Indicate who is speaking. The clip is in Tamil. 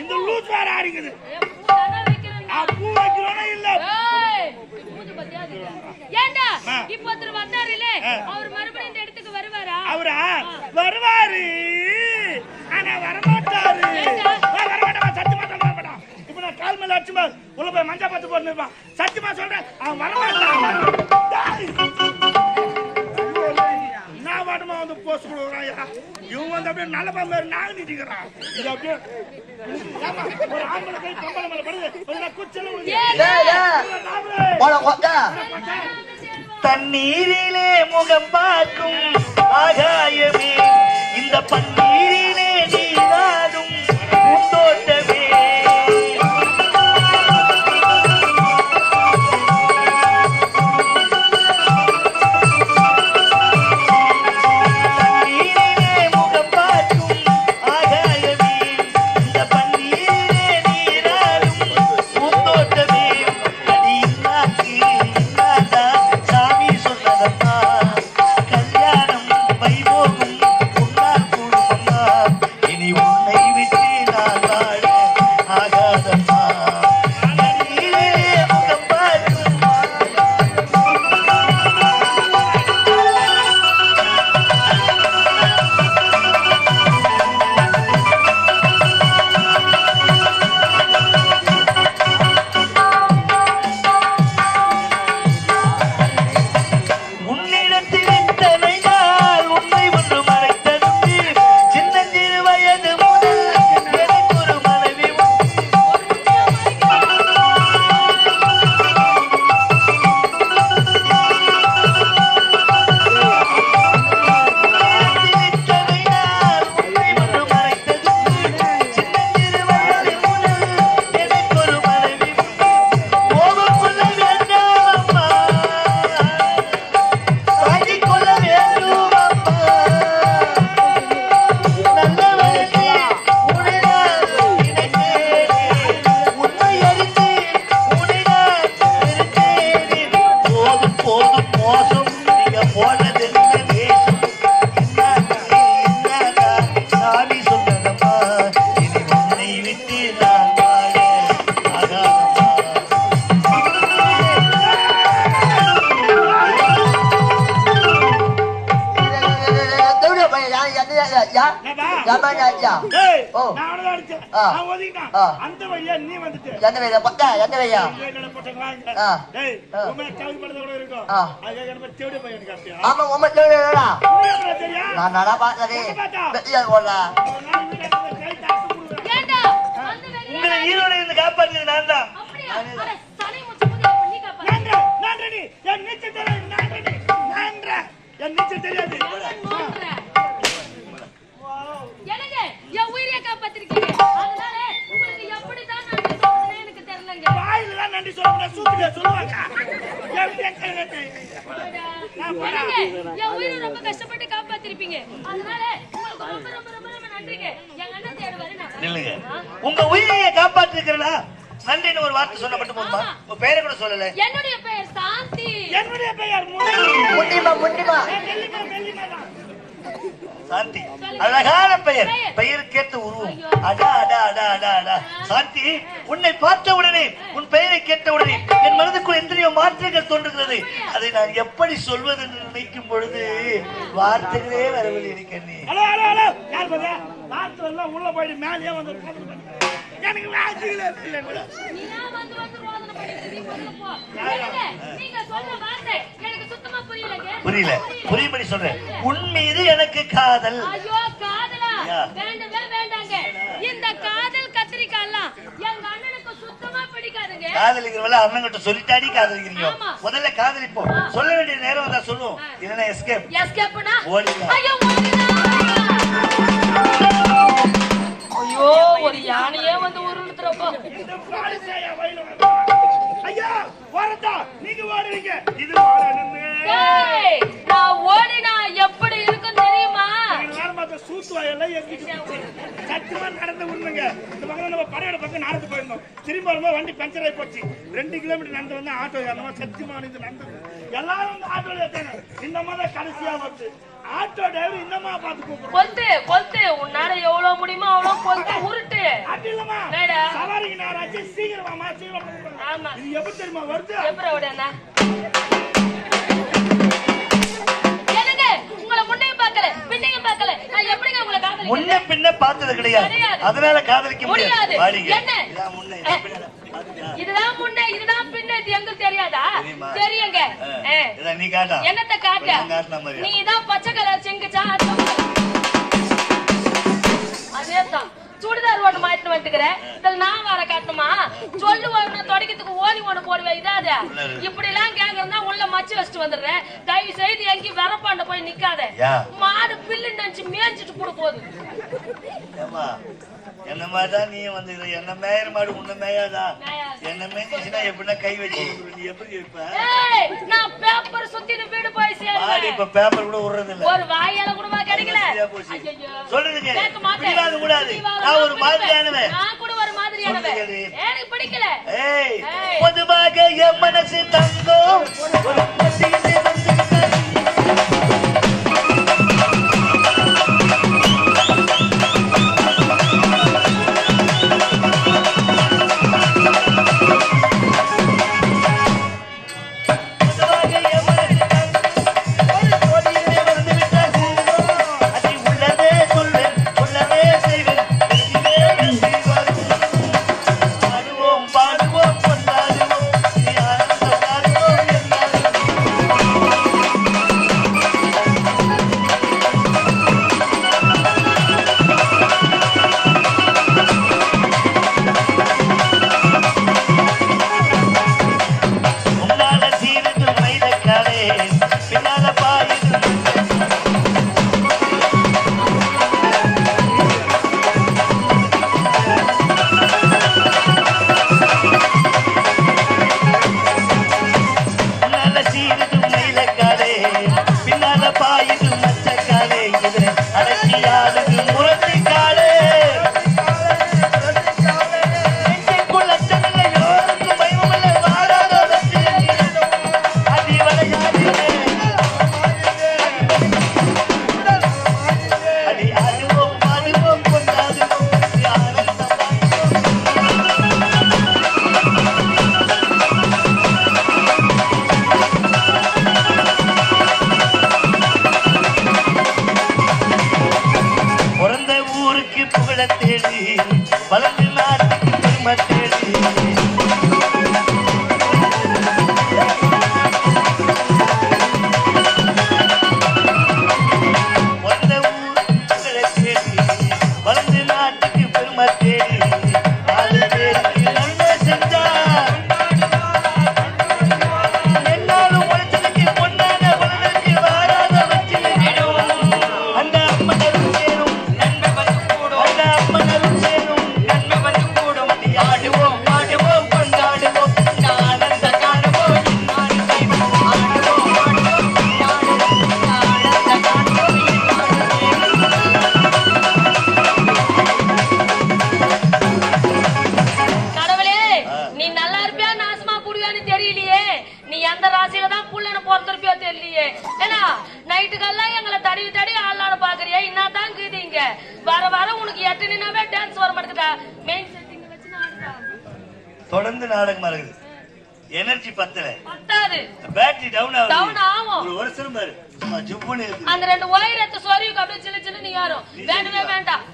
Speaker 1: இந்த லூஸ் வேற அடிக்குது பூ இல்ல.
Speaker 2: இப்ப ஒருத்தர். அவர் மறுபடியும் இந்த இடத்துக்கு வருவாரா?
Speaker 1: அவரா? வருவாரு. ஆனா வரமாட்டாரு.
Speaker 2: ஏண்டா?
Speaker 1: வா, வரமாட்டான் சத்தியமா சொல்ல வரமாட்டான். இப்ப நான் கால் மேல. உள்ள போய் மஞ்சள் பத்து போட்டு இருப்பான் சத்தியமா சொல்றேன் அவன் வரமாட்டான். போஸ்ட் கொடுக்குறான் இவன் வந்து அப்படியே நல்ல பாம்பு நாங்க நீட்டிக்கிறான். இது அப்படியே ஒரு ஆம்பளை கை மேல படுது. குச்சல
Speaker 3: தண்ணீரிலே முகம் பார்க்கும் ஆகாயமே. இந்த பன்னீரிலே உங்களை ஈரோடு இருந்து நான் தான்.
Speaker 2: முடி அப்ப நீ காப்பாத்து.
Speaker 1: நான்ற, நான்றடி. என் நீச்சல் தெரியாது. என் நீச்சல் தெரியாது.
Speaker 2: நோண்டுற. எனக்கு என் அதனால உங்களுக்கு எப்படிதான் நன்றி சொல்லணும்னு எனக்கு தெரியலங்க.
Speaker 1: வாயில தான் நன்றி சொல்லக்கூடாது, சூத்துட்டே சொல்லுவாங்க. என்
Speaker 2: உயிரை ரொம்ப கஷ்டப்பட்டு காப்பாத்திருப்பீங்க. அதனால உங்களுக்கு ரொம்ப ரொம்ப ரொம்ப ரொம்ப நன்றிங்க. எங்க அண்ணன் தேடுவாரு நான்
Speaker 3: நில்லுங்க
Speaker 2: வரேன்.
Speaker 3: உங்க உயிரையை காப்பாற்றிருக்கிறா நன்றின்னு ஒரு வார்த்தை சொல்ல மட்டும் போதுமா? உங்க பேரை கூட சொல்லல.
Speaker 2: என்னுடைய பெயர் சாந்தி.
Speaker 1: என்னுடைய பெயர் முனி.
Speaker 4: முண்டிமா
Speaker 3: சாந்தி. அழகான பெயர். பெயருக்கேற்ற உருவம். அடா அடா அடா அடா அடா. சாந்தி உன்னை பார்த்த உடனே உன் பெயரை கேட்ட உடனே என் மனதுக்குள் எத்தனையோ மாற்றங்கள் தோன்றுகிறது. அதை நான் எப்படி சொல்வது என்று நினைக்கும் பொழுது வார்த்தைகளே வரவில்லை
Speaker 1: பாரு வார்த்தை எல்லாம் உள்ள போயிட்டு மேலேயே வந்து. எனக்கு
Speaker 3: புரியல. புரியும்படி சொல்றேன். உன் மீது எனக்கு காதல்.
Speaker 2: ஐயோ காதலா. வேண்டவே வேண்டாங்க. இந்த காதல் கத்திரிக்காய்லாம் எங்க அண்ணனுக்கு சுத்தமா பிடிக்காதுங்க.
Speaker 3: காதலிக்கிறவள அண்ணங்கிட்ட சொல்லிட்டாடி காதலிக்கிறீங்க. முதல்ல காதலிப்போம். சொல்ல வேண்டிய நேரம் வந்தா சொல்லுவோம். இல்லைன்னா எஸ்கேப்
Speaker 2: எஸ்கேப்னா
Speaker 3: ஓடிடலாம்.
Speaker 2: ஐயோ. ஐயோ ஒரு யானையே வந்து உருளுத்துறப்போ
Speaker 1: நீங்க ஓடுவீங்க இது
Speaker 2: நான் ஓடினா எப்படி இருக்கும் தெரியுமா?
Speaker 1: நேரம் பார்த்த சூத்து வாயெல்லாம் எங்கிட்டு சத்தியமா நடந்த உண்மைங்க. இந்த பக்கம் நம்ம படையோட பக்கம் நடந்து போயிருந்தோம். திரும்பி வரும்போது வண்டி பஞ்சர் ஆகி போச்சு. ரெண்டு கிலோமீட்டர் நடந்து வந்து ஆட்டோ ஏறணும்? சத்தியமா இது நடந்தது. எல்லாரும் வந்து ஆட்டோல ஏத்தாங்க இந்த மாதிரி கடைசியா வந்து. ஆட்டோ டிரைவர் இன்னமா பார்த்து கூப்பிடுறோம்
Speaker 2: உன்னால எவ்வளவு முடியுமோ அவ்வளவு கொல்த்து உருட்டு?
Speaker 1: சவாரிக்கு நேரம் ஆச்சு சீக்கிரம் வாமா சீக்கிரம்.
Speaker 2: ஆமா.
Speaker 1: இது எப்படி தெரியுமா வருது?
Speaker 2: எப்படி விடண்ணா எனக்கு உங்களை முன்னையும் பார்க்கல பின்னையும் பார்க்கல. நான் எப்படிங்க உங்களை
Speaker 3: முன்ன பின்ன பார்த்தது கிடையாது. அதனால காதலிக்க
Speaker 2: முடியாது. இதுதான் முன்ன இதுதான் பின்ன. இது எங்களுக்கு தெரியாதா? தெரியுங்க. என்னத்த காட்ட? நீ தான் பச்சை கலர் செங்குச்சா சுடிதார் ஒண்ணு மாட்டிட்டு வந்துக்கிற இதுல நான் வர காட்டணுமா? சொல்லு ஒண்ணு தொடக்கிறதுக்கு ஓனி ஒண்ணு போடுவேன். இதாத. இப்படி எல்லாம் கேக்குறதா உள்ள மச்சு வச்சுட்டு வந்துடுறேன். தயவு செய்து எங்கேயும் வரப்பாண்ட போய் நிக்காத. மாடு பில்லு நினைச்சு மேய்ஞ்சிட்டு கூட போகுது.
Speaker 3: என்ன மாதிரிதான் நீ வந்து என்ன மேயற மாடு உன்ன மேயாதா. என்ன மேய்ச்சிச்சுன்னா எப்படின்னா கை வச்சு நீ எப்படி இருப்ப
Speaker 2: நான் பேப்பர் சுத்திட்டு வீடு போய் சேர்றேன்
Speaker 3: இப்ப பேப்பர் கூட விடுறது இல்ல
Speaker 2: ஒரு வாயால கூடவா
Speaker 3: சரியா போச்சு. சொல்றதுக்கு கூடாது. நான் ஒரு
Speaker 2: பிடிப்பேன்.
Speaker 3: மாதிரியானவன்.
Speaker 2: நான் கூட ஒரு மாதிரியானவன்
Speaker 3: சொல்லுகிறது.
Speaker 2: எனக்கு பிடிக்கல
Speaker 3: ஏய். பொதுவாக என் மனசு தங்கம் ஒரு
Speaker 2: வர வர உனக்கு எட்டு நின்னாவே டான்ஸ் வர மாட்டேங்குதா மெயின் செட்டிங் வச்சு ஆடுறா.
Speaker 3: தொடர்ந்து நாடகமா இருக்குது எனர்ஜி பத்தல.
Speaker 2: பத்தாது.
Speaker 3: பேட்டரி டவுன் ஆகுது.
Speaker 2: Down ஆகும்.
Speaker 3: ஒரு வருஷம் பாரு. சும்மா ஜுப்புன்னு
Speaker 2: அந்த ரெண்டு ஒயர் எடுத்து சொரியுக்கு அப்படியே சின்ன சின்ன நீ யாரும் வேண்டவே வேண்டாம்.